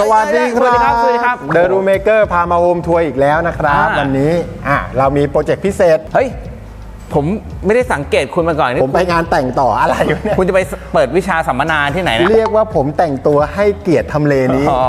เฮ้ยสวัสดีคสวัรัสดีครับบสวัสดีครับ เดอะรูเมเกอร์พามาโฮมทัวร์อีกแล้วนะครับ อ่า วันนี้อะเรามีโปรเจกต์พิเศษ เฮ้ย ผมไม่ได้สังเกตคุณมาก่อนนี่ผมไปงานแต่งต่ออะไรวะเนี่ยคุณจะไปเปิดวิชาสัมมนาที่ไหนนะเรียกว่าผมแต่งตัวให้เกียรติทำเลนี้อ๋อ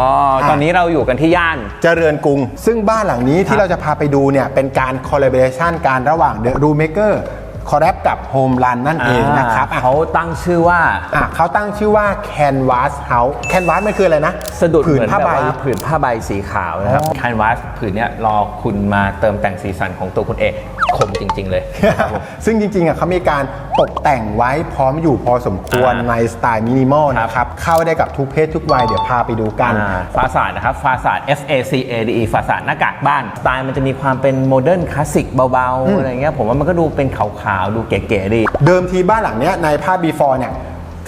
ตอนนี้เราอยู่กันที่ย่าน เจริญกรุง ซึ่งบ้านหลังนี้ที่เราจะพาไปดูเนี่ยเป็นการคอลลาบอร์ชันการระหว่างเดอะรูเมเกอร์ คอร์แรปกับโฮมรันนั่นเองนะครับอะเขาตั้งชื่อว่าอะเขาตั้งชื่อว่า Canvas House Canvas มันคืออะไรนะ สะดุดผืนเหมือนผ้าแบบใบว่าผืนผ้าใบสีขาวนะครับคันวาสผืนเนี้ยรอคุณมาเติมแต่งสีสันของตัวคุณเองคมจริง ๆ เลยนะครับผมซึ่งจริงๆอะเขามีการตกแต่งไว้พร้อมอยู่พอสมควรอ่าในสไตล์มินิมอลครับนะครับ เข้าได้กับทุกเพศทุกวัย เดี๋ยวพาไปดูกันอ่าฟาสาดนะครับ ฟาสาด F A C A D E ฟาสาดหน้ากากบ้าน สไตล์มันจะมีความเป็นโมเดิร์นคลาสสิกเบาๆ อะไรเงี้ยผมว่ามันก็ดูเป็นขาวๆ ดูเก๋ๆดี เดิมทีบ้านหลังเนี้ยในภาพ before เนี่ย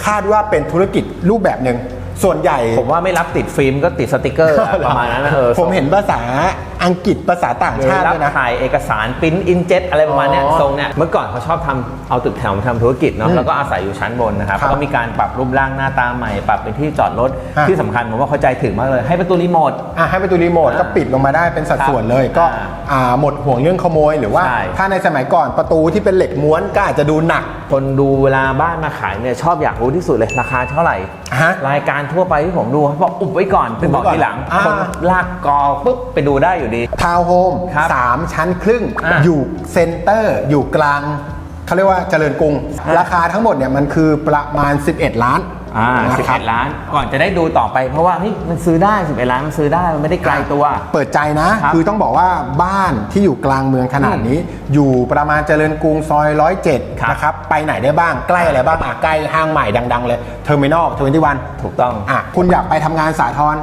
คาดว่าเป็นธุรกิจรูปแบบหนึ่งส่วนใหญ่ ผมว่าไม่รับติดฟิล์มก็ติดสติกเกอร์อะประมาณนั้นนะเออผมเห็นภาษา อังกฤษภาษาต่างหรือชาติรับด้วยนะ ถ่ายเอกสารปริ้นอินเจ็ตอะไรประมาณเนี้ยอ๋อทรงเนี่ยเมื่อก่อนเขาชอบทำเอาตึกแถวมาทำธุรกิจเนาะแล้วก็อาศัยอยู่ชั้นบนนะครับครับก็มีการปรับรูปร่างหน้าตาใหม่ ปรับเป็นที่จอดรถฮะ ที่สำคัญผมว่าเข้าใจถึงมากเลยให้ประตูรีโมท อะให้ประตูรีโมทก็ปิดลงมาได้เป็นสัดส่วนเลย ก็อ่าอ่าหมดห่วงเรื่องขโมยหรือว่า ใช่ ถ้าในสมัยก่อนประตูที่เป็นเหล็กม้วนก็อาจจะดูหนัก คนดูเวลาบ้านมาขายเนี่ยชอบอยากรู้ที่สุดเลยราคาเท่าไหร่ฮะรายการทั่วไปที่ผมดูเขาบอกอุบไว้ก่อนไปบอกทีหลังอ่า คนลากกอปุ๊บไปดูได้อยู่ดี ทาวน์โฮมครับสามชั้นครึ่งอะอยู่เซ็นเตอร์ อยู่กลางเขาเรียกว่าเจริญกรุง อะ ราคาทั้งหมดเนี่ยมันคือประมาณ 11 ล้านอ่านะสิบครัเอ็ดล้าน ก่อนจะได้ดูต่อไป เพราะว่าเฮ้ยมันซื้อได้สิบเอ็ดล้านมันซื้อได้มันไม่ได้ไกลตัว เปิดใจนะ ครับคือต้องบอกว่าบ้านที่อยู่กลางเมืองขนาดนี้ อยู่ประมาณเจริญกรุงซอย107ครับนะครับ ไปไหนได้บ้างใกล้อะไรบ้างอะใกล้ห้างใหม่ดัง ๆ เลยเทอร์มินอลทเวนตี้วัน ถูกต้อง อะคุณอยากไปทำงานสาทร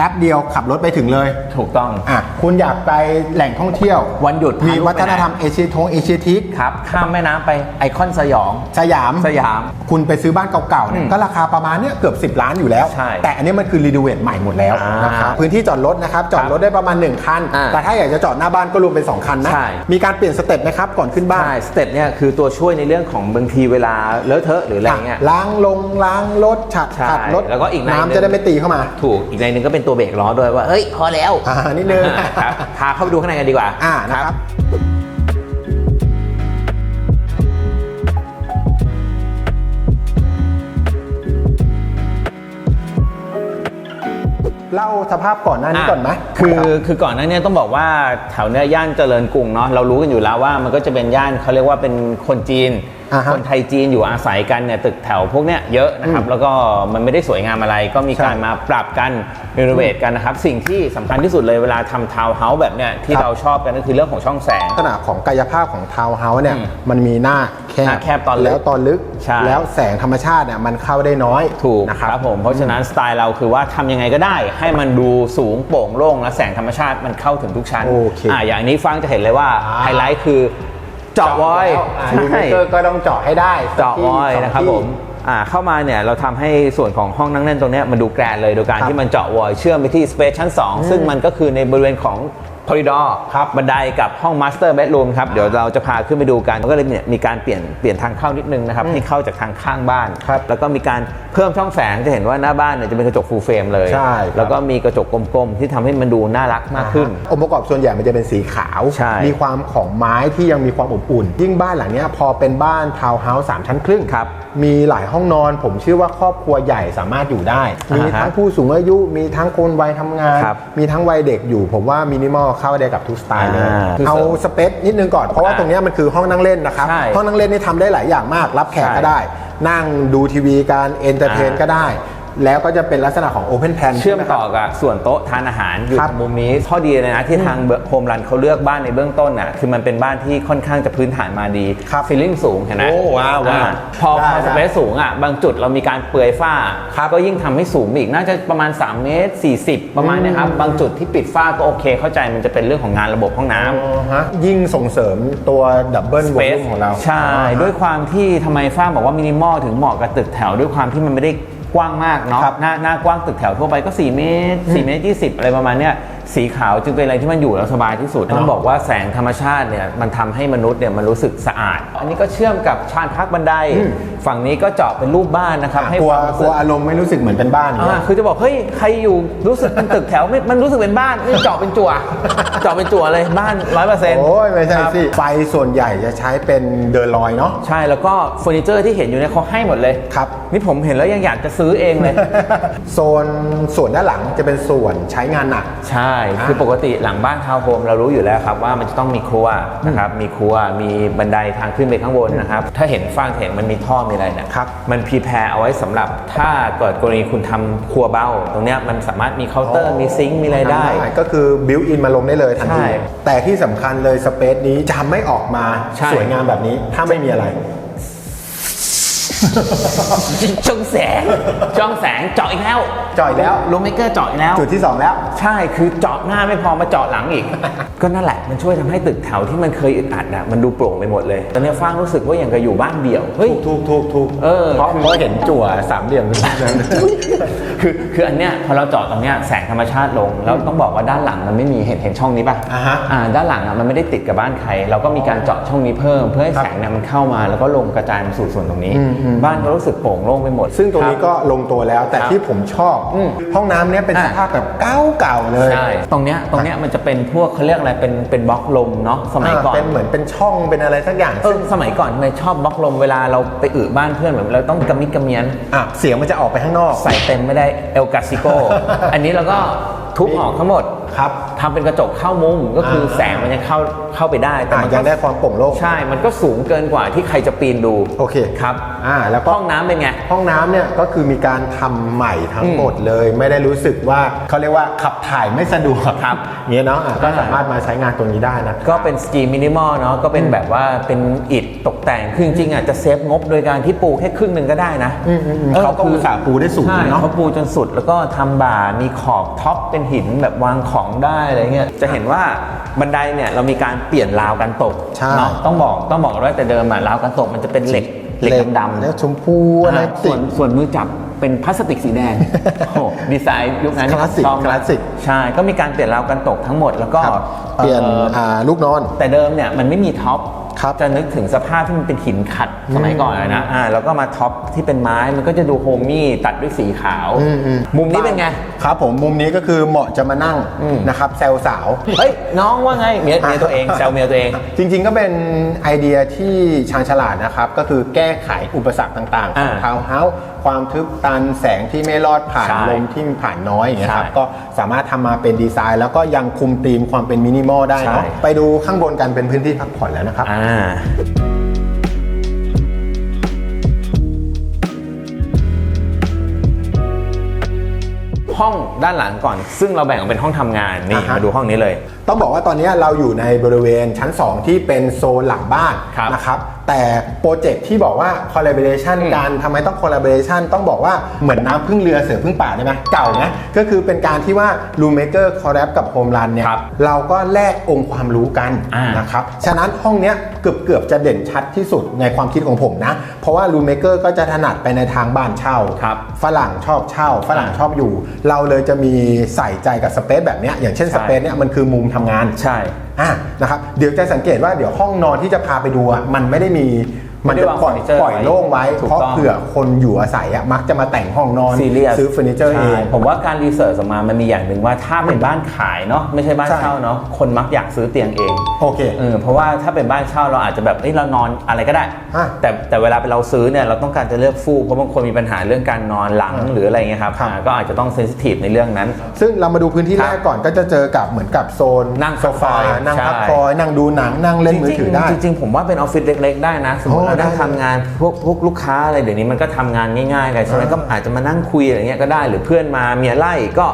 แป๊บเดียวขับรถไปถึงเลยถูกต้องอะคุณอยากไปแหล่งท่องเที่ยววันหยุดมีวัฒนธรรมเอเชียทงเอเชียทิกครับ ข้ามแม่น้ำไปไอคอนสยอง สยาม สยาม คุณไปซื้อบ้านเก่าๆเนี่ยอืมก็ราคาประมาณเนี้ยเกือบ 10 ล้านอยู่แล้ว ใช่แต่อันนี้มันคือรีโนเวทใหม่หมดแล้วอ่านนะครับพื้นที่จอดรถนะครับ จอดรถได้ประมาณ 1 คัน อ่าแต่ถ้าอยากจะจอดหน้าบ้านก็รวมเป็น 2 คันนะ ใช่ มีการเปลี่ยนสเต็ปไหมครับ ก่อนขึ้นบ้านใช่สเต็ปเนี่ยคือตัวช่วยในเรื่องของบางทีเวลาเลอะเทอะหรืออะไรเงี้ย ล้างลงล้างรถฉัดใช่ขัดรถแล้วก็อีกในหนึ่ง น้ำจะได้ไม่ตีเข้ามา ถูกอีกในหนึ่งก็เป็นตัวเบรกล้อด้วยว่าเฮ้ยพอแล้วอ่านิดนึงครับพาเข้าไปดูข้างในกันดีกว่าอ่านะครับเล่าสภาพก่อนหน้านี้ก่อนไหมคือคือก่อนหน้าเนี้ต้องบอกว่าแถวเนี้ยย่านเจริญกรุงเนาะเรารู้กันอยู่แล้วว่ามันก็จะเป็นย่านเขาเรียกว่าเป็นคนจีน อ่าฮะคนไทยจีนอยู่อาศัยกันเนี่ยตึกแถวพวกเนี้ยเยอะนะครับ แล้วก็มันไม่ได้สวยงามอะไร ก็มีการใช่มาปรับกันรีโนเวทกันนะครับ สิ่งที่สำคัญที่สุดเลยเวลาทำทาวน์เฮาส์แบบเนี้ยที่ครับ เราชอบกันก็คือเรื่องของช่องแสง ลักษณะของกายภาพของทาวน์เฮาส์เนี่ย อืมมันมีหน้าแคหน้าบแคบตอนลึกแล้วตอนลึก ใช่ แล้วแสงธรรมชาติเนี่ยมันเข้าได้น้อยถูกนะครับครับ ผมเพราะฉะนั้นสไตล์เราคือว่าทำยังไงก็ได้ ให้มันดูสูงโปร่งโล่งและแสงธรรมชาติมันเข้าถึงทุกชั้นโอเคอ่าอย่างนี้ฟังจะเห็นเลยว่าอ่าไฮไลท์คือ เจาะวอยลูเมเกอร์ก็ต้องเจาะให้ได้เจาะวอยสักที่นะครับสงผที่มอ่าเข้ามาเนี่ยเราทำให้ส่วนของห้องนั่งเล่นตรงเนี้ยมันดูแกรนด์เลยโดยการครับที่มันเจาะวอยเชื่อมไปที่สเปซชั้น 2 ซึ่งมันก็คือในบริเวณของ คอริดอร์ครับบันไดกับห้องมาสเตอร์เบดรูมครับเดี๋ยวเราจะพาขึ้นไปดูกันก็เลยเนี่ยมีการเปลี่ยนเปลี่ยนทางเข้านิดนึงนะครับให้เข้าจากทางข้างบ้านครับแล้วก็มีการเพิ่มช่องแสงจะเห็นว่าหน้าบ้านเนี่ยจะเป็นกระจกฟูลเฟรมเลยใช่ครับแล้วก็มีกระจกกลมๆ ที่ทำให้มันดูน่ารักมากขึ้น องค์ประกอบส่วนใหญ่มันจะเป็นสีขาวใช่มีความของไม้ที่ยังมีความอบอุ่น ยิ่งบ้านหลังเนี้ยพอเป็นบ้านทาวน์เฮาส์สามชั้นครึ่งครับมีหลายห้องนอน ผมเชื่อว่าครอบครัวใหญ่สามารถอยู่ได้อ่าฮะมีทั้งผู้สูงอายุมีทั้งคนวัยทำงานครับมีทั้งวัยเด็กอยู่ ผมว่ามินิมอลเข้าได้กับทุกสไตล์เลยอ่าเอาสเปซนิดนึงก่อน เพราะว่าอ่าตรงเนี้ยมันคือห้องนั่งเล่นนะครับใช่ห้องนั่งเล่นนี่ทำได้หลายอย่างมาก รับแขกก็ใช่ได้ นั่งดูทีวีการเอนเตอร์เทนอ่าก็ได้ แล้วก็จะเป็นลักษณะของโอเพนแพนเชื่อมต่อกับส่วนโต๊ะทานอาหารอยู่ครับตรงมุมนี้ข้อดีเลยนะที่ทางโฮมรันเขาเลือกบ้านในเบื้องต้นน่ะคือมันเป็นบ้านที่ค่อนข้างจะพื้นฐานมาดีครับซีลิ่งสูงเห็นไหมโอ้ว้าวว้าวอ่พอได้พอสเปซสูงอะบางจุดเรามีการเปลือยฝ้าครับก็ยิ่งทำให้สูงอีกน่าจะประมาณ 3 เมตร 40 ประมาณเนี้ครับบางจุดที่ปิดฝ้าก็โอเค เข้าใจมันจะเป็นเรื่องของงานระบบห้องน้ำอ๋อฮะยิ่งส่งเสริมตัวดับเบิลวอลลุ่มของเราใช่อ่าฮะด้วยความที่ทำไมฟ้าบอกว่ามินิมอลถึงเหมาะกับตึกแถวด้วยความที่มันไม่ได้ กว้างมากเนาะครับหน้าหน้ากว้างตึกแถวทั่วไปก็ 4 เมตร4เมตร20 อะไรประมาณเนี้ย สีขาวจึงเป็นอะไรที่มันอยู่แล้วสบายที่สุดต้องบอกว่าแสงธรรมชาติเนี่ยมันทำให้มนุษย์เนี่ยมันรู้สึกสะอาด อันนี้ก็เชื่อมกับชานพักบันได ฝั่งนี้ก็เจาะเป็นรูปบ้านนะครับให้กลัวความรู้กสึลัวอารมณ์ไม่รู้สึกเหมือนเป็นบ้านอย่างอ่าเงี้ยคือจะบอกเฮ้ยใครอยู่รู้สึกเป็นตึกแถวไม่มันรู้สึกเป็นบ้านนี่เจาะเป็นจั่วเจาะเป็นจั่วเลยบ้านร้อยเปอร์เซ็นต์โอ้ยไม่ใช่สิไฟส่วนใหญ่จะใช้เป็นเดินลอยเนาะใช่แล้วก็เฟอร์นิเจอร์ที่เห็นอยู่เนี่ยเขาให้หมดเลยครับนี่ผมเห็นแล้วยังอยากจะซื้อเองเลย โซนส่วนด้านหลังจะเป็นส่วนใช้งานหนักใช่คือปกติหลังบ้านทาวน์โฮมเรารู้อยู่แล้วครับว่ามันจะต้องมีครัวนะครับมีครัวมีบันไดทางขึ้นไปข้างบนนะครับถ้าเห็นฟางเห็นมันมีท่อมีอะไรเนี่ยครับมันพรีแพร์เอาไว้สำหรับถ้าเกิดกรณีคุณทำครัวเบ้า ตรงเนี้ยมันสามารถมีเคาน์เตอร์มีซิงค์มีอะไรได้ ก็คือบิวอินมาลงได้เลยทันใช่ทีแต่ที่สำคัญเลยสเปซนี้จะไม่ออกมาใช่สวยงามแบบนี้ถ้าไม่มีอะไร ช่องแสงช่องแสงเจาะอีกแล้วเจาะอีกแล้วลูมเมเกอร์เจาะอีกแล้ว จุดที่ 2 แล้ว ใช่คือเจาะหน้าไม่พอมาเจาะหลังอีก ก็นั่นแหละมันช่วยทำให้ตึกแถวที่มันเคยอึดอัดอะมันดูโปร่งไปหมดเลย ตอนนี้ฟ้างรู้สึกว่าอย่างกับอยู่บ้านเดี่ยวเฮ้ยถูกถูกถูกเออเพราะเพราะเห็นจั่วสามเหลี่ยมตรงนั้นคือคืออันเนี้ยพอเราเจาะตรงเนี้ยแสงธรรมชาติลงแล้วต้องบอกว่าด้านหลังมันไม่มีเห็นเห็นช่องนี้ป่ะอ่าฮะอ่าด้านหลังอะมันไม่ได้ติดกับบ้านใคร เราก็มีการเจาะช่องนี้เพิ่ม เพื่อให้ครับแสงเนี่ยมันเข้ามาแล้วก็ลงกระจายมาสู่ส่วนตรงนี้อืมอืมบ้านก็รู้สึกโปร่งโล่งไปหมด ซึ่งตรงนี้คบก็ลงตัวแล้วแต่ครับที่ผมชอบอืมห้องน้ำเนี้ยเป็นอ่าสภาพแบบเก่าๆเลยใช่ตรงเนี้ยตรงเนี้ยมันจะเป็นพวกเขาเรียกอะไรเป็นเป็นบล็อกลมเนาะสมัยก่อนเป็นเหมือนเป็นช่องเป็นอะไรสักอย่างเออสมัยก่อนทำไมชอบบล็อกลมเวลาเราไปอึบ้านเพื่อนเหมือนเราต้องกระมิดกระเมียนอะเสียงมันจะออกไปข้างนอก ใส่เต็มไม่ได้เอลกาซิโกอันนี้เราก็ทุบออกทั้งหมด ครับทำเป็นกระจกเข้ามุมก็คืออาแสงมันยังเข้าเข้าไปได้แต่อะมันยัก็งได้ความโปร่งโล่ง ใช่ มันก็สูงเกินกว่าที่ใครจะปีนดูโอเคครับอ่าแล้วก็ห้องน้ำเป็นไง ห้องน้ำเนี่ยก็คือมีการทำใหม่ทั้งอืมหมดเลย ไม่ได้รู้สึกว่าเขาเรียกว่าขับถ่ายไม่สะดวกครับเงี้ยเนาะอะก็อ่า สามารถมาใช้งานตรงนี้ได้นะ ก็เป็นสกีมินิมอลเนาะก็เป็นแบบว่าเป็นอิฐตกแต่งคือจริงๆอะจะเซฟงบโดยการที่ปูแค่ครึ่งหนึ่งก็ได้นะอืมอืมอืมเขาก็อุตส่าห์ปูได้สูงใช่เนอะเขาปูจนสุดแล้วก็ทำบ่ามีขอบท็อปเป็นหินแบบวางของได้อะไรเงี้ยจะเห็นว่าบันไดเนี่ยเรามีการเปลี่ยนราวกันตกใช่ เนาะต้องบอกต้องบอกว่าแต่เดิมอะราวกันตกมันจะเป็นเหล็กเหล็กดำๆ แล้วชมพูอะไร อ่าติส่วดนส่วนมือจับเป็นพลาสติกสีแดง โอ้โหดีไซน์ยุคนั้นคลาสสิกชอบมคลาสสิก ใช่ ก็มีการเปลี่ยนราวกันตกทั้งหมดแล้วก็ครับเปลี่ยนอ่ออ่าลูกนอน แต่เดิมเนี่ยมันไม่มีท็อป ครับจะนึกถึงสภาพที่มันเป็นหินขัดสมัยก่อนอะนะอ่าแล้วก็มาท็อปที่เป็นไม้มันก็จะดูโฮมมี่ตัดด้วยสีขาวอืมอืมมุมนี้เป็นไง ครับผมมุมนี้ก็คือเหมาะจะมานั่งอืมนะครับแซวสาว เฮ้ย น้องว่าไงเมียเมียตัวเองแซวเมียตัวเอง จริง ๆ ก็เป็นไอเดียที่ชาญฉลาดนะครับ ก็คือแก้ไขอุปสรรคต่างๆขอ่าองทาวน์เฮาส์ความทึบตันแสงที่ไม่รอดผ่านใช่ลมที่ผ่านน้อยอย่างเงี้ยครับใช่ก็สามารถทำมาเป็นดีไซน์ แล้วก็ยังคุมธีมความเป็นมินิมอลได้เนาะใช่ไปดูข้างบนกันเป็นพื้นที่พักผ่อนแล้วนะครับอ่าห้องด้านหลังก่อน ซึ่งเราแบ่งออกเป็นห้องทำงานนี่อ่าฮะ มาดูห้องนี้เลย ต้องบอกว่าตอนนี้เราอยู่ในบริเวณชั้น 2 ที่เป็นโซนหลังบ้านครับนะครับแต่โปรเจกต์ที่บอกว่า collaboration อืมการทำไมต้อง collaboration ต้องบอกว่าเหมือนน้ำพึ่งเรือเสือพึ่งป่าได้ไหมเก่านะก็คือเป็นการที่ว่า Roommaker collab กับ Home Run เนี่ยครับเราก็แลกองค์ความรู้กันอ่านนะครับฉะนั้นห้องเนี้ยเกือบเกือบจะเด่นชัดที่สุดในความคิดของผมนะ เพราะว่า Roommaker ก็จะถนัดไปในทางบ้านเช่าครับฝรั่งชอบเช่า ฝรั่งอ่าชอบอยู่ เราเลยจะมีใส่ใจกับสเปซแบบเนี้ยอย่างเช่นใช่สเปซเนี่ยมันคือมุมทำงานใช่อะนะครับเดี๋ยวจะสังเกตว่าเดี๋ยวห้องนอนที่จะพาไปดูอะมันไม่ได้มี มันจะปล่อยไม่ได้วางเฟอร์นิเจอร์ปล่อยโล่งไว้ถูกเพราะต้องเผื่อคนอยู่อาศัยอะมักจะมาแต่งห้องนอนซีเรียสซื้อเฟอร์นิเจอร์เองใช่ผมว่าการรีเสิร์ชออกมามันมีอย่างหนึ่งว่าถ้าเป็นบ้านขายเนาะไม่ใช่บ้านใช่เช่าเนาะคนมักอยากซื้อเตียงเองโอเคเออเพราะว่าถ้าเป็นบ้านเช่าเราอาจจะแบบเอ้ยเรานอนอะไรก็ได้อะแต่แต่เวลาเป็นเราซื้อเนี่ยเราต้องการจะเลือกฟูกเพราะบางคนมีปัญหาเรื่องการนอนหลังหรืออะไรเงี้ยครับครับอ่าก็อาจจะต้องเซนซิทีฟในเรื่องนั้น ซึ่งเรามาดูพื้นที่ครับแรกก่อนก็จะเจอกับเหมือนกับโซนนั่งโซฟาพักคอยนั่งพักใช่คอยนั่งดูหนังนั่งเล่นมือถือได้จริงๆจริงๆผมว่าเป็นออฟฟิศเล็ก ๆ ได้นะสมมติโอ้เรานั่งได้ทำงานพวกพวกลูกค้าอะไรเดี๋ยวนี้มันก็ทำงานง่ายๆกันใช่ไหมอ่าก็อาจจะมานั่งคุยอะไรเงี้ยก็ได้หรือเพื่อนมาเมียไล่ก็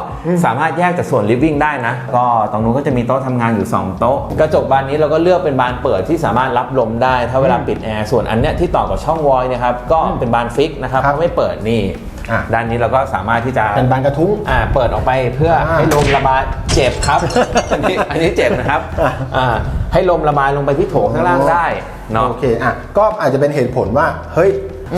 สามารถแยกจากส่วนลิฟวิ่งได้นะ ก็ตรงนู้นก็จะมีโต๊ะทำงานอยู่ 2 โต๊ะ กระจกบานนี้เราก็เลือกเป็นบานเปิดที่สามารถรับลมได้ถ้าเวลาปิดแอร์ส่วนอันเนี้ยที่ต่อกับช่องวอยนะครับก็เป็นบานฟิกนะครับครับเขาไม่เปิดนี่ อะ ด้านนี้เราก็สามารถที่จะเป็นบานกระทุ้ง อ่าเปิดออกไปเพื่ออ่าให้ลมระบายเจ็บครับ อันนี้อันนี้เจ็บนะครับอะอ่าให้ลมระบายลงไปที่โถข้างล่างได้เนาะ โอเคอะก็อาจจะเป็นเหตุผลว่าเฮ้ย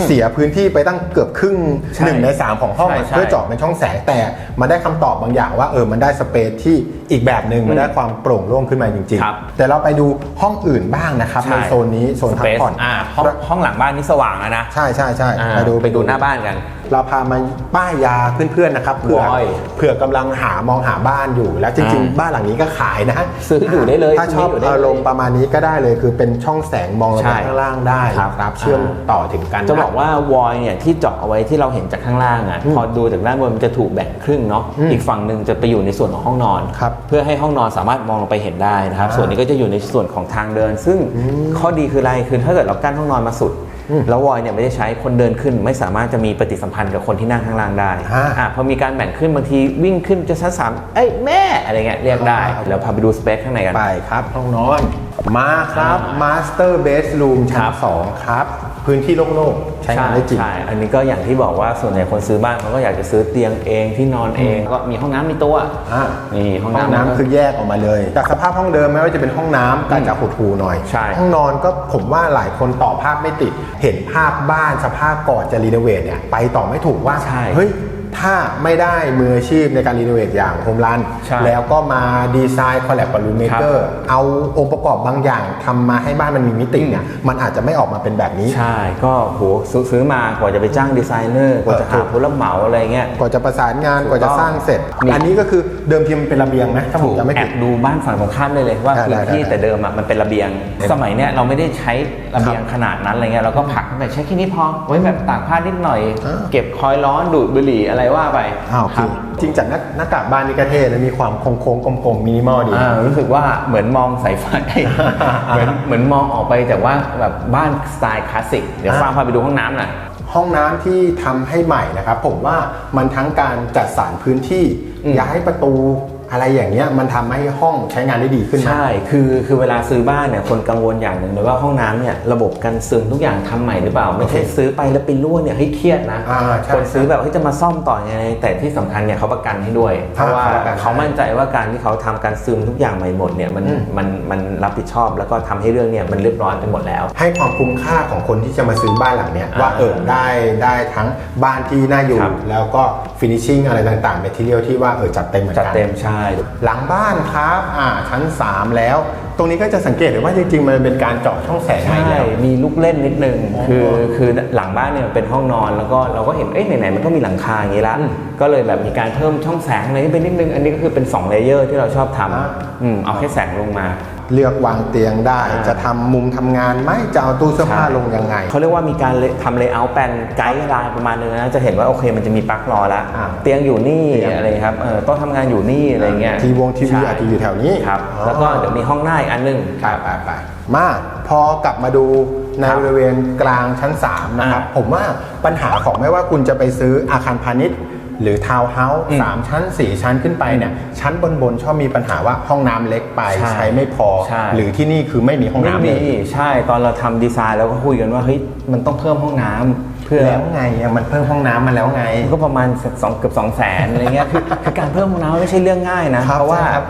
เสียพื้นที่ไปตั้งเกือบครึ่งใช่หนึ่งในสามของห้องใช่อะใช่เพื่อเจาะเป็นช่องแสงแต่มันได้คำตอบบางอย่างว่าเออมันได้สเปซที่อีกแบบหนึ่งมันได้ความโปร่งโล่งขึ้นมาจริงครับ ๆ แต่เราไปดูห้องอื่นบ้างนะครับในโซนนี้โซนพัก Space ผ่อน อ่าห้องห้องหลังบ้านนี่สว่างแล้วนะ ใช่ใช่ใช่อ่าไปดูไปดูหน้าบ้านกัน เราพามาป้ายยาเพื่อนๆนะครับเผื่อวอยเผื่อกำลังหามองหาบ้านอยู่ แล้วจริงอ่าๆบ้านหลังนี้ก็ขายนะซื้ออยู่ได้เลยถ้าชซื้ออบอยู่ได้เลยอารมณ์ประมาณนี้ก็ได้เลย คือเป็นช่องแสงมองลงใช่ไปข้างล่างได้ครับ ครับเชื่อมต่อถึงกันจะบอกว่าวอยเนี่ยที่เจาะเอาไว้ที่เราเห็นจากข้างล่างอะพอดูจากด้านบนมันจะถูกแบ่งครึ่งเนาะอีกฝั่งหนึ่งจะไปอยู่ในส่วนของห้องนอน ครับเพื่อให้ห้องนอนสามารถมองลงไปเห็นได้นะครับส่วนนี้ก็จะอยู่ในส่วนของทางเดิน ซึ่งข้อดีคืออะไรคือถ้าเกิดเรากั้นห้องนอนมาสุด แล้ววอยเนี่ยไม่ได้ใช้คนเดินขึ้น ไม่สามารถจะมีปฏิสัมพันธ์กับคนที่นั่งข้างล่างได้อ่าอะพอมีการแบ่งขึ้นบางทีวิ่งขึ้นจะชั้นสามเอ้ยแม่อะไรเงี้ยเรียกได้อ่าแล้วพาไปดูสเปซข้างในกันไปครับห้องนอนมาครับ Master Bedroom ชั้ครันบ2ครับ พื้นที่โล่งๆใช้งานได้จริง ใช่อันนี้ก็อย่างที่บอกว่าส่วนใหญ่คนซื้อบ้านเขาก็อยากจะซื้อเตียงเองที่นอนเองก็มีห้องน้ำในตัวอ่า นี่ห้องห้องน้ำน้ำคือแยกออกมาเลย จากสภาพห้องเดิมไม่ว่าจะเป็นห้องน้ำก็จะหดหูหน่อย ใช่ ห้องนอนก็ผมว่าหลายคนต่อภาพไม่ติด เห็นภาพบ้านสภาพก่อนจะรีโนเวทเนี่ยไปต่อไม่ถูกว่าใช่ เฮ้ย ถ้าไม่ได้มืออาชีพในการรีโนเวทอย่างโฮมรันใช่แล้วก็มาดีไซน์คอลแลบกับรูเมเกอร์เอาองค์ประกอบบางอย่างทำมาให้บ้านมันมีมิติเนี่ยมันอาจจะไม่ออกมาเป็นแบบนี้ ใช่ก็โหซื้อซื้อมากว่าจะไปจ้างดีไซเนอร์กว่าจะหาเออผู้รับเหมาอะไรเงี้ย กว่าจะประสานงานกว่าจะสร้างเสร็จมีอันนี้ก็คือเดิมทีมันเป็นระเบียงไหมถ้าผมจำไม่แอผิด บดูบ้านฝั่งตรงข้ามได้เลยว่าได้พื้นที่ได้ได้แต่เดิมอะมันเป็นระเบียง สมัยเนี้ยเราไม่ได้ใช้ระเบียงขนาดนั้นอะไรเงี้ยเราก็ผลักเข้าไปใช้แค่นี้พอไว้แบบตากผ้านิดหน่อย อ่า เก็บคอยร้อนดูดบุหรี่อะไรว่าไปอ้าวโอเคครับ จริงจากหน้าหน้ากากบ้านนี่ก็เท่นะมีความโค้งๆกลมๆมินิมอลดี อ่ารู้สึกว่าเหมือนมองสายไฟ เหมือนเหมือนมองออกไปแต่ว่าแบบบ้านสไตล์คลาสสิก เดี๋ยวอ่า ฟังพาไปดูห้องน้ำหน่อย ห้องน้ำที่ทำให้ใหม่นะครับ ผมว่ามันทั้งการจัดสรรพื้นที่ อืมย้ายประตู อะไรอย่างเงี้ยมันทำให้ห้องใช้งานได้ดีขึ้นนะใช่ คือคือเวลาซื้อบ้านเนี่ยคนกังวลอย่างหนึ่งเลยว่าห้องน้ำเนี่ยระบบกันซึมทุกอย่างทำใหม่หรือเปล่า ไม่ใช่โอเคซื้อไปแล้วไปรั่วเนี่ยให้เครียดนะอ่าใช่คนซื้อแบบเฮ้ยจะมาซ่อมต่อยังไงแต่ที่สำคัญเนี่ยเขาประกันให้ด้วย เพราะว่าเขาประกันให้เขามั่นใจว่าการที่เขาทำการซึมทุกอย่างใหม่หมดเนี่ยมันอืมมันมันรับผิดชอบ แล้วก็ทำให้เรื่องเนี่ยมันเรียบร้อยไปหมดแล้ว ให้ความคุ้มค่าของคนที่จะมาซื้อบ้านหลังเนี้ยอ่าว่าเออได้ได้ทั้งบ้านที่น่าอยู่ครับแล้วก็ฟินิชชิ่งอะไรต่างๆเมทีเรียลที่ว่าเออจัดเต็มเหมือนจัดกันเต็มใช่หลังบ้านครับอ่าชั้น 3 แล้ว ตรงนี้ก็จะสังเกตได้ว่าจริงๆ มันเป็นการเจาะช่องแสงใหม่ใช่แล้ว มีลูกเล่นนิดนึงอ๋อคือคือหลังบ้านเนี่ยมันเป็นห้องนอนแล้วก็เราก็เห็น เอ๊ะไหนๆมันก็มีหลังคาอย่างนี้ละอืมก็เลยแบบมีการเพิ่มช่องแสงอะไรนี่ไปนิดนึง อันนี้ก็คือเป็น2เลเยอร์ที่เราชอบทอ่าำอืมเอาแค่แสงลงมา เลือกวางเตียงได้อ่าจะทำมุมทำงานไหมจะเอาตู้เสื้อผ้าลงยังไง เขาเรียกว่ามีการทำเลเยอร์แปลนไกด์ไลน์ประมาณนึงนะจะเห็นว่าโอเคมันจะมีปลั๊กรอละอ่า เตียงอยู่นี่เตียงอะไรครับเออโต๊ะทำงานอยู่นี่อะไรเงี้ยทีวงทีวีใช่อาจจะอยู่แถวนี้ครับอ๋อ แล้วก็เดี๋ยวมีห้องหน้าอีกอันนึง ไปไปไปมาพอกลับมาดูในครับบริเวณกลางชั้น 3 นะครับ อ่าผมว่าปัญหาของไม่ว่าคุณจะไปซื้ออาคารพาณิชย์ หรือทาวน์เฮาส์อืมสามชั้น 4 ชั้นขึ้นไปเนี่ยชั้นบนบนๆชอบมีปัญหาว่าห้องน้ำเล็กไปใช่ใช้ไม่พอใช่หรือที่นี่คือไม่มีห้องไม่น้ำเลมียใช่ตอนเราทำดีไซน์เราก็คุยกันว่าเฮ้ยมันต้องเพิ่มห้องน้ำเพื่อแล้วไงอะมันเพิ่มห้องน้ำมาแล้วไง ก็ประมาณสองเกือบสองแสนอะไรเงี้ยคือคือการเพิ่มห้องน้ำไม่ใช่เรื่องง่ายนะครับเพราะว่าใช่ครับ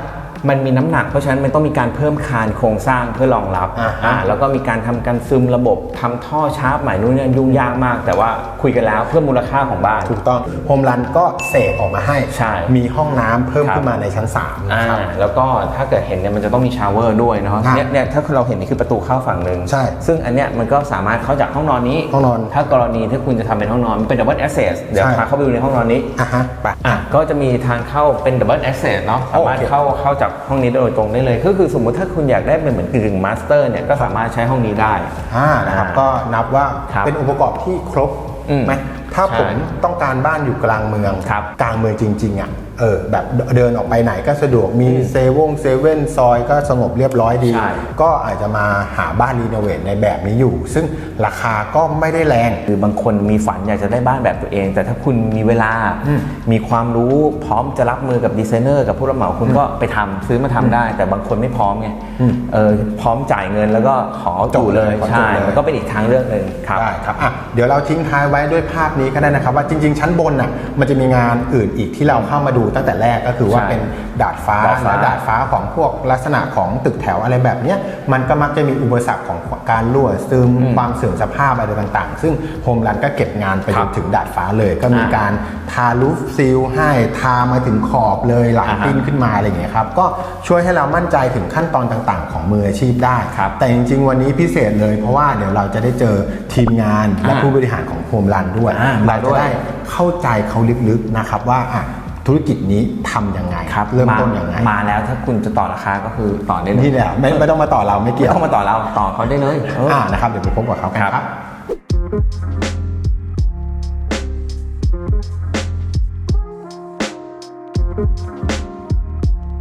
มันมีน้ำหนักเพราะฉะนั้นมันต้องมีการเพิ่มคานโครงสร้างเพื่อรองรับอ่าฮะอ่าแล้วก็มีการทำการซึมระบบทำท่อชาร์ปใหม่นู่นนี่ยุ่งยากมาก แต่ว่าคุยกันแล้วเพื่อมูลค่าของบ้านถูกต้องโฮมรันก็เสกออกมาให้ใช่มีห้องน้ำเพิ่มครับขึ้นมาในชั้น3นะอ่าครับแล้วก็ถ้าเกิดเห็นเนี่ยมันจะต้องมีชาวเวอร์ด้วยเนาะครับเนี่ยเนี่ยถ้าเราเห็นนี่คือประตูเข้าฝั่งหนึ่งใช่ซึ่งอันเนี้ยมันก็สามารถเข้าจากห้องนอนนี้ห้องนอน ถ้ากรณีที่คุณจะทำเป็นห้องนอนมันเป็นดับเบิลแอสเซสเดี๋ยวใช่พาเข้าไปดูในห้องนอนนี้อะฮะไปอะก็จะมีทางเข้าเป็น Double Access เนาะสามารถโอเคเข้าเข้าจากห้องนี้โดยตรงได้เลย ก็คือสมมุติถ้าคุณอยากได้เป็นเหมือนกึ่งมาสเตอร์เนี่ยก็สามารถใช้ห้องนี้ได้อ่านะครับก็นับว่าครับเป็นองค์ประกอบที่ครบอืมไหมถ้าใช่ผมต้องการบ้านอยู่กลางเมืองครับกลางเมืองจริงๆอะ เออแบบเดินออกไปไหนก็สะดวกมีเซเว่นเซเว่นซอยก็สงบเรียบร้อยดีใช่ก็อาจจะมาหาบ้านรีโนเวทในแบบนี้อยู่ ซึ่งราคาก็ไม่ได้แรงคือบางคนมีฝันอยากจะได้บ้านแบบตัวเอง แต่ถ้าคุณมีเวลาอืมมีความรู้พร้อมจะรับมือกับดีไซเนอร์กับผู้รับเหมาคุณก็ไปทำซื้อมาทำได้ แต่บางคนไม่พร้อมไงอืมเออพร้อมจ่ายเงินแล้วก็ขอจบอยู่เลยขอจบใช่เลยมันก็เป็นอีกทางเลือกหนึ่งครับได้ครับอะเดี๋ยวเราทิ้งท้ายไว้ด้วยภาพนี้นี้ก็ได้นะครับว่าจริง ๆ ชั้นบนน่ะมันจะมีงานอื่นอีกที่เราเข้ามาดูตั้งแต่แรกก็คือว่าใช่เป็นดาดฟ้าดาดฟ้า และดาดฟ้าของพวกลักษณะของตึกแถวอะไรแบบเนี้ยมันก็มักจะมีอุปสรรคของการรั่วซึมความเสื่อมสภาพอะไรต่างๆ ซึ่งโฮมรันก็เก็บงานไปคจรับนถึงดาดฟ้าเลย ก็มีอ่าการทาลูฟซีลให้ทามาถึงขอบเลยหลังอ่าฮะปิ้นขึ้นมาอะไรอย่างเงี้ยครับก็ช่วยให้เรามั่นใจถึงขั้นตอนต่างๆ ของมืออาชีพได้ครับแต่จริง ๆ วันนี้พิเศษเลยเพราะว่าเดี๋ยวเราจะได้เจอทีมงานและอ่าผู้บริหารของโฮมรันด้วยอ่าเรามาด้จะวยได้เข้าใจเขาลึกๆนะครับว่าอะ ธุรกิจนี้ทำยังไงครับเริ่มต้นายังไงมาแล้วถ้าคุณจะต่อราคาก็คือต่อได้เลยนี่เนี่ยไม่ไม่ต้องมาต่อเราไม่เกี่ไม่ยวต้องมาต่อเราต่อเขาได้เลยเออออ่านะครับเดี๋ยวไปพบกับเขากันครับ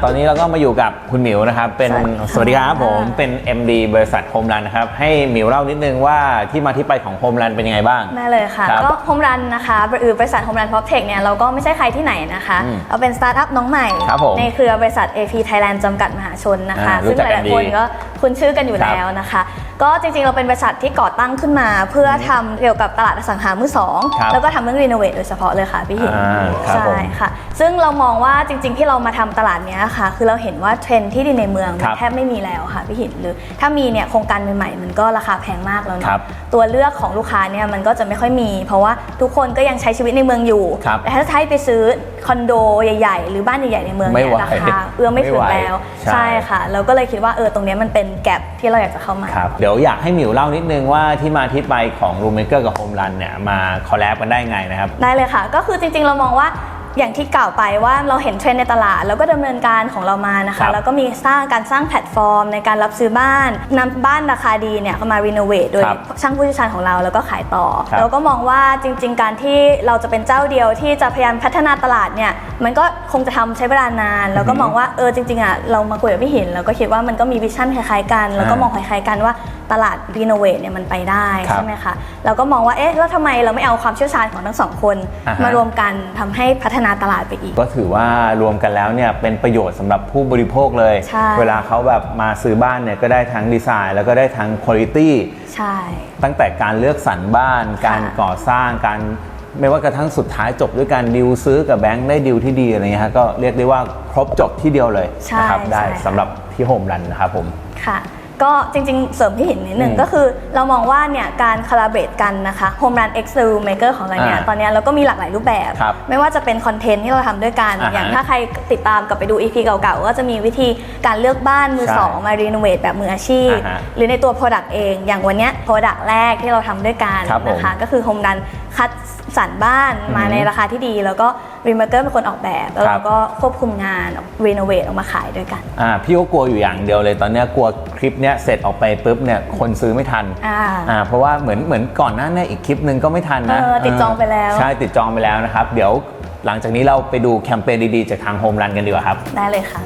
ตอนนี้เราก็มาอยู่กับคุณหมิวนะครับ เป็นสวัสดีค่ะสวัสดีครับผมเป็น MD บริษัทโฮมรันนะครับ ให้หมิวเล่านิดนึงว่าที่มาที่ไปของโฮมรันเป็นยังไงบ้างได้เลยค่ะ ครับ ก็โฮมรันนะคะหรือบริษัทโฮมรันพ o อ t เทคเนี่ยเราก็ไม่ใช่ใครที่ไหนนะคะ อืมเราเป็นสตาร์ทอัพน้องใหม่ ครับผมในเครือบริษัท AP Thailand จำกัดมหาชนนะคะ อ่ารู้ซึ่งจักหกันลายดีๆคนก็คุ้นชื่อกันอยู่ครับแล้วนะคะ ก็จริงๆ เราเป็นบริษัทที่ก่อตั้งขึ้นมา เพื่อทำเกี่ยวกับตลาดอสังหามือสองครับแล้วก็ทำเรื่องรีโนเวทโดยเฉพาะเลยค่ะพี่หินอ่าครับใช่ผมค่ะ ซึ่งเรามองว่าจริง ๆ ที่เรามาทำตลาดเนี้ยค่ะ คือเราเห็นว่าเทรนด์ที่ดินในเมืองครับแทบไม่มีแล้วค่ะพี่หินหรือ ถ้ามีเนี่ยโครงการใหม่ๆ มันก็ราคาแพงมากแล้วครัเนาะบตัวเลือกของลูกค้าเนี่ยมันก็จะไม่ค่อยมี เพราะว่าทุกคนก็ยังใช้ชีวิตในเมืองอยู่ครับแต่ถ้าให้ไปซื้อคอนโดใหญ่ ๆ หรือบ้านใหญ่ๆในเมืองไม่เนี่ยไหวราคาเอื้อมไม่ถึงไม่ไหว แล้ว ใช่ใช่ค่ะเราก็เลยคิดว่าเออตรงเนี้ยมันเป็นแกลบที่เราอยากจะเข้ามาครับเดี๋ยวอยากให้หมิวเล่านิดนึงว่าที่มาที่ไปของ Room Maker กับ Home Run เนี่ยมาคอลแลบกันได้ไงนะครับ ได้เลยค่ะ ก็คือจริงๆ เรามองว่าอย่างที่กล่าวไปว่าเราเห็นเทรนด์ในตลาด แล้วก็ดำเนินการของเรามานะครัคะบแล้วก็มีสร้างการสร้างแพลตฟอร์ม ในการรับซื้อบ้านนำบ้านราคาดีเนี่ยเข้ามารีโนเวทโดยครับช่างผู้เชี่ยวชาญของเราแล้วก็ขายต่อครับเราก็มองว่าจริง ๆ การที่เราจะเป็นเจ้าเดียวที่จะพยายามพัฒนาตลาดเนี่ยมันก็ คงจะทำใช้เวลานาน แล้วก็มองว่าเออจริงๆอะเรามาคุยกับพี่หินแล้วก็คิดว่ามันก็มีวิชั่นคล้ายๆกัน แล้วก็มองคล้ายๆกันว่าตลาดรีโนเวทเนี่ยมันไปได้ครับใช่ไหมคะเราก็มองว่าเอ๊ะแล้วทำไมเราไม่เอาความเชี่ยวชาญของทั้งสองคนอ่าฮะมารวมกันทำให้พัฒนาตลาดไปอีก ก็ถือว่ารวมกันแล้วเนี่ยเป็นประโยชน์สำหรับผู้บริโภคเลยใช่เวลาเขาแบบมาซื้อบ้านเนี่ยก็ได้ทั้งดีไซน์ แล้วก็ได้ทั้งคุณภาพใช่ตั้งแต่การเลือกสรรบ้าน การก่อสร้างการ ไม่ว่ากระทั่งสุดท้ายจบด้วยการดิวซื้อกับแบงค์ได้ดิวที่ดีอะไรเงี้ยฮะก็เรียกได้ว่าครบจบที่เดียวเลยใช่นะครับได้ใช่ค่ะ สำหรับที่โฮมรันนะครับผม ค่ะ ก็จริงๆ เสริมพี่หินนิดหนึ่งอืมก็คือเรามองว่าเนี่ยการคอลลาเบรตกันนะคะ Home Run X Room Maker ของเราเนี่ยอ่าตอนเนี้ยเราก็มีหลากหลายรูปแบบ ครับไม่ว่าจะเป็นคอนเทนต์ที่เราทำด้วยกัน อ่าฮะอย่างถ้าใครติดตามกลับไปดู EP เก่าๆ ก็จะมีวิธีการเลือกบ้านมือใช่สองมารีโนเวทแบบมืออาชีพ อ่าฮะหรือในตัว Product เอง อย่างวันเนี้ย Product แรกที่เราทำด้วยกันครับผมนะคะก็คือ Home Run คัดสรรบ้านมาอือฮึในราคาที่ดี แล้วก็ Remaker เป็นคนออกแบบแล้วครัเราบ ก็ควบคุมงานรีโนเวทออกมาขายด้วยกัน อ่าพี่ก็กลัวอยู่อย่างเดียวเลยตอนเนี้ยกลัวคลิปเนี้ยเสร็จออกไปปุ๊บเนี่ยคนซื้อไม่ทันอ่าเพราะว่าเหมือนเหมือนก่อนหน้าเนี่ยอีกคลิปหนึ่งก็ไม่ทันนะเออติดจองไปแล้ว ใช่ติดจองไปแล้วนะครับ เดี๋ยวหลังจากนี้เราไปดูแคมเปญดีๆ จากทางโฮมรันกันดีกว่าครับ ได้เลยค่ะ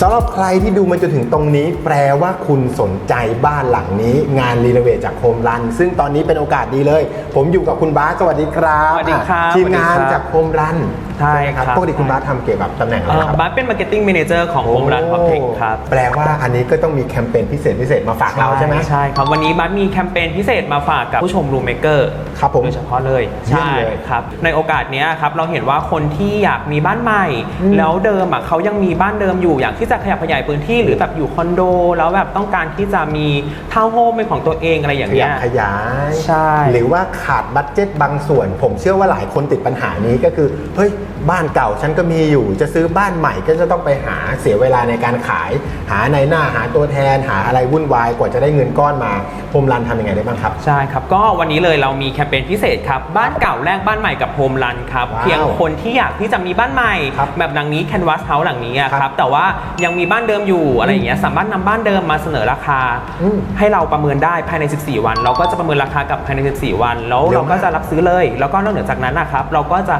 สำหรับใครที่ดูมาจนถึงตรงนี้ แปลว่าคุณสนใจบ้านหลังนี้ งานรีโนเวทจากโฮมรัน ซึ่งตอนนี้เป็นโอกาสดีเลย ผมอยู่กับคุณบาสสวัสดีครับสวัสดีครับทีมงานสวัสดีครับจากโฮมรันใช่ครับปกติคุณบาสทำเกี่ยวกับตำแหน่งอะไรเอ่อครับบัสเป็น Marketing Manager ของโฮมรันพอเทคครับแปลว่าอันนี้ก็ต้องมีแคมเปญพิเศษพิเศษมาฝากเราใช่ไหมใช่ครับวันนี้บัสมีแคมเปญพิเศษมาฝากกับผู้ชม Room Maker ครับผมโดยเฉพาะเลยเยี่ยมใช่เลยครับในโอกาสเนี้ยครับเราเห็นว่าคนที่อยากมีบ้านใหม่อืมแล้วเดิมอะเขายังมีบ้านเดิมอยู่อยากที่จะขยับขยายพื้นที่หรือแบบอยู่คอนโด แล้วแบบต้องการที่จะมีทาวน์โฮมเป็นของตัวเองอะไรอย่างขเงี้ยับยขยายใช่หรือว่าขาดบัตเจ็ตบางส่วน ผมเชื่อว่าหลายคนติดปัญหานี้ก็คือเฮ้ยบ้านเก่าฉันก็มีอยู่ จะซื้อบ้านใหม่ก็จะต้องไปหาเสียเวลาในการขาย หาในหน้าหาตัวแทนหาอะไรวุ่นวายกว่าจะได้เงินก้อนมาโฮมรันทำยังไงได้บ้างครับ ใช่ครับ ก็วันนี้เลยเรามีแคมเปญพิเศษครับ บ้านเก่าแลกบ้านใหม่กับโฮมรันครับ ว้าวเพียงคนที่อยากที่จะมีบ้านใหม่ ครับแบบหลังนี้ Canvas House หลังนี้อะคครัรับบแต่ว่ายังมีบ้านเดิมอยู่อะไรอย่างเงี้ยสามารถนำบ้านเดิมมาเสนอราคา อืม ให้เราประเมินได้ภายใน 14 วัน เราก็จะประเมินราคากับภายใน 14 วันแล้วเร็วเราก็มากจะรับซื้อเลย แล้วก็นอกเหนือจากนั้นนะครับ เราก็จะ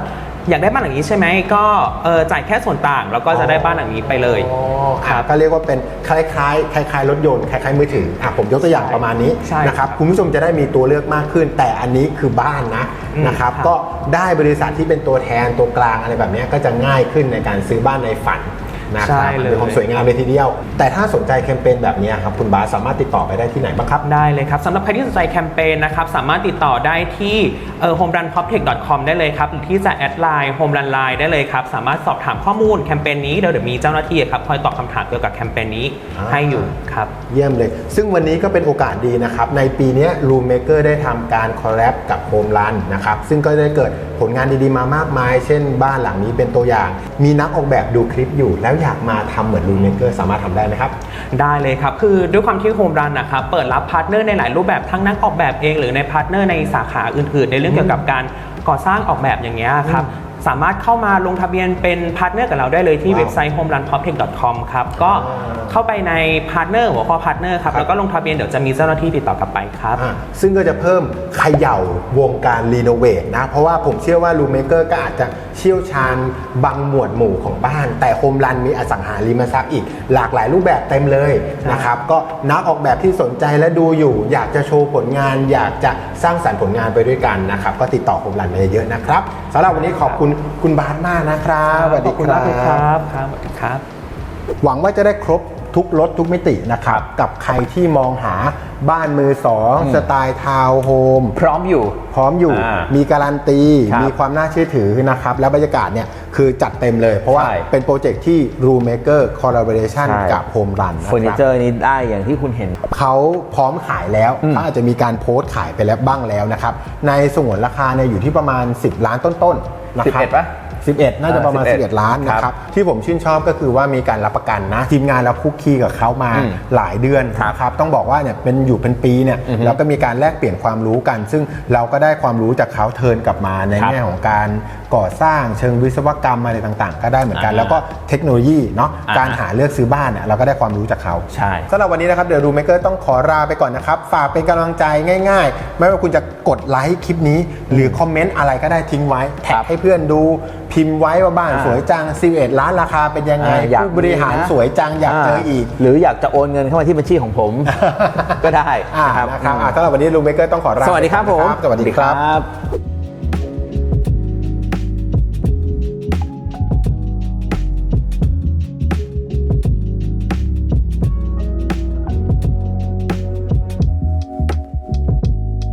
อยากได้บ้านหลังนี้ใช่ไหมก็เออจ่ายแค่ส่วนต่าง แล้วก็จะได้บ้านหลังนี้ไปเลยอ๋อครัอะบก็เรียกว่าเป็นคล้ายๆคล้ายๆรถยนต์คล้ายๆมือถืออะผมยกตัวอย่างประมาณนี้ใช่นะครับคุณผู้ชมจะได้มีตัวเลือกมากขึ้น แต่อันนี้คือบ้านนะอืมนะครับครับ ก็ได้บริษัทที่เป็นตัวแทนตัวกลางอะไรแบบเนี้ยก็จะง่ายขึ้นในการซื้อบ้านในฝัน นะคใช่รับเลยเป็นความสวยงามเลยทีเดียว แต่ถ้าสนใจแคมเปญแบบนี้ครับคุณบาสสามารถติดต่อไปได้ที่ไหนบ้างครับ ได้เลยครับสำหรับใครที่สนใจแคมเปญนะครับ สามารถติดต่อได้ที่เอ่อ homerunpoptech.com ได้เลยครับหรือที่จะแอดไลน์ homerun line ได้เลยครับ สามารถสอบถามข้อมูลแคมเปญนี้เดี๋ยวเดี๋ยวมีเจ้าหน้าที่ครับคอยตอบคำถามเกี่ยวกับแคมเปญนี้อ่า ให้อยู่ครับ เยี่ยมเลย ซึ่งวันนี้ก็เป็นโอกาสดีนะครับ ในปีนี้ Room Maker ได้ทำการคอลแลบกับ Home Run นะครับ ซึ่งก็ได้เกิดผลงานดีๆมามากมาย เช่นบ้านหลังนี้เป็นตัวอย่าง มีนักออกแบบดูคลิปอยู่ แล้วอยากมาทำเหมือน Room Maker สามารถทำได้ไหมครับ ได้เลยครับ คือด้วยความที่โฮมรันนะครับเปิดรับพาร์ทเนอร์ในหลายรูปแบบทั้งนักออกแบบเอง หรือในพาร์ทเนอร์ในสาขาอื่น ๆ ในเรื่องเกี่ยวกับการก่อสร้างออกแบบอย่างเงี้ยครับ สามารถเข้ามาลงทะเบียนเป็นพาร์ทเนอร์กับเราได้เลยที่ว้าวเว็บไซต์ homerunpoptech.com ครับก็อ่าเข้าไปในพาร์ทเนอร์หัวข้อพาร์ทเนอร์ครับครับ แล้วก็ลงทะเบียนเดี๋ยวจะมีเจ้าหน้าที่ติดต่อกลับไปครับ อ่าซึ่งก็จะเพิ่มเขย่าวงการรีโนเวทนะ เพราะว่าผมเชื่อว่า Room Maker ก็อาจจะเชี่ยวชาญบางหมวดหมู่ของบ้าน แต่โฮมรันมีอสังหาริมทรัพย์อีก หลากหลายรูปแบบเต็มเลยนะครับ ก็นักออกแบบที่สนใจและดูอยู่ อยากจะโชว์ผลงาน อยากจะสร้างสรรค์ผลงานไปด้วยกันนะครับ ก็ติดต่อโฮมรันมาเยอะๆนะครับสำหรับวันนี้ขอบคุณคุณบาสมากนะครับสวัสขดีอบคุณครัมากเลยคบรับครับสวัสดีครับ หวังว่าจะได้ครบทุกรถทุกมิตินะครับ กับใครที่มองหาบ้านมือสองสไตล์ทาวน์โฮม พร้อมอยู่ พร้อมอยู่ อ่ามีการันตี ครับมีความน่าเชื่อถือนะครับ แล้วบรรยากาศเนี่ยคือจัดเต็มเลย เพราะว่าใช่ เป็นโปรเจกต์ที่ Room Maker Collaboration ใช่ กับ Home Run นะเฟอร์นิคเจรับอร์นี้ได้อย่างที่คุณเห็น เขาพร้อมขายแล้วอืมเขาอาจจะมีการโพสต์ขายไปแล้วบ้างแล้วนะครับ ในสงวนราคาเนี่ยอยู่ที่ประมาณ 10 ล้านต้นๆ นะครับ11ปะ 11 น่าจะประมาณอ่า11 11 ล้านนะคครัรับบที่ผมชื่นชอบก็คือว่ามีการรับประกันนะ ทีมงานเราคุกคีกับเขามาอืมหลายเดือนครับนะครับ ต้องบอกว่าเนี่ยเป็นอยู่เป็นปีเนี่ยอือฮึเราก็มีการแลกเปลี่ยนความรู้กัน ซึ่งเราก็ได้ความรู้จากเขาเทิร์นกลับมาในครับแง่ของการก่อสร้างเชิงวิศวกรรมอะไรต่างๆ ก็ได้เหมือนกันอ่าแล้วก็เทคโนโลยีเนาะอ่าการหาเลือกซื้อบ้านเนี่ยเราก็ได้ความรู้จากเขาใช่สำหรับวันนี้นะครับเดี๋ยวรูเมเกอร์ต้องขอลาไปก่อนนะครับฝากเป็นกำลังใจง่าย ๆ ไม่ว่าคุณจะกดไลค์คลิปนี้ หรือคอมเมนต์อะไรก็ได้ทิ้งไว้แท็กให้เพื่อนดูพิมพ์ไว้ว่าบ้านอ่าสวยจัง11ล้านราคาเป็นยังไงอ่าอยากผู้บริหารมีนะสวยจังอยากเจออีก หรืออยากจะโอนเงินเข้ามาที่บัญชีของผม ก็ได้อ่านะครับนะครับอ่าสำหรับวันนี้รูเมเกอร์ต้องขอลาสวัสดีครับไปผก่อนมนะสวัสดีครับบ